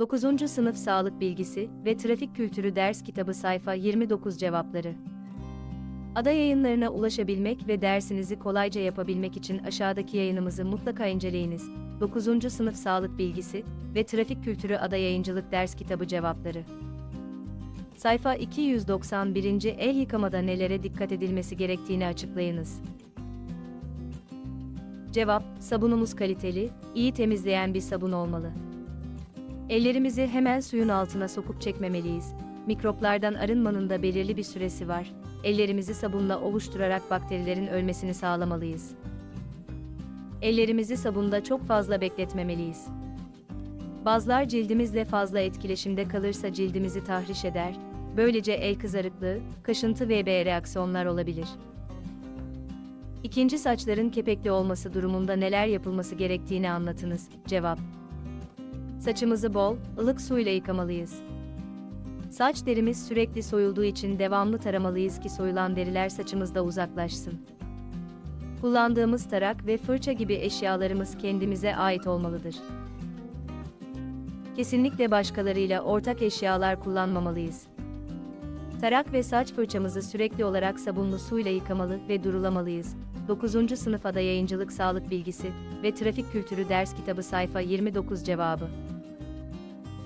9. Sınıf Sağlık Bilgisi ve Trafik Kültürü Ders Kitabı Sayfa 29 Cevapları Ada yayınlarına ulaşabilmek ve dersinizi kolayca yapabilmek için aşağıdaki yayınımızı mutlaka inceleyiniz. 9. Sınıf Sağlık Bilgisi ve Trafik Kültürü Ada Yayıncılık Ders Kitabı Cevapları Sayfa 291. El yıkamada nelere dikkat edilmesi gerektiğini açıklayınız. Cevap, sabunumuz kaliteli, iyi temizleyen bir sabun olmalı. Ellerimizi hemen suyun altına sokup çekmemeliyiz. Mikroplardan arınmanın da belirli bir süresi var. Ellerimizi sabunla ovuşturarak bakterilerin ölmesini sağlamalıyız. Ellerimizi sabunda çok fazla bekletmemeliyiz. Bazılar cildimizle fazla etkileşimde kalırsa cildimizi tahriş eder, böylece el kızarıklığı, kaşıntı ve B reaksiyonlar olabilir. İkinci saçların kepekli olması durumunda neler yapılması gerektiğini anlatınız. Cevap Saçımızı bol, ılık suyla yıkamalıyız. Saç derimiz sürekli soyulduğu için devamlı taramalıyız ki soyulan deriler saçımızda uzaklaşsın. Kullandığımız tarak ve fırça gibi eşyalarımız kendimize ait olmalıdır. Kesinlikle başkalarıyla ortak eşyalar kullanmamalıyız. Tarak ve saç fırçamızı sürekli olarak sabunlu suyla yıkamalı ve durulamalıyız. 9. Sınıf Ada Yayıncılık Sağlık Bilgisi ve Trafik Kültürü Ders Kitabı Sayfa 29 Cevabı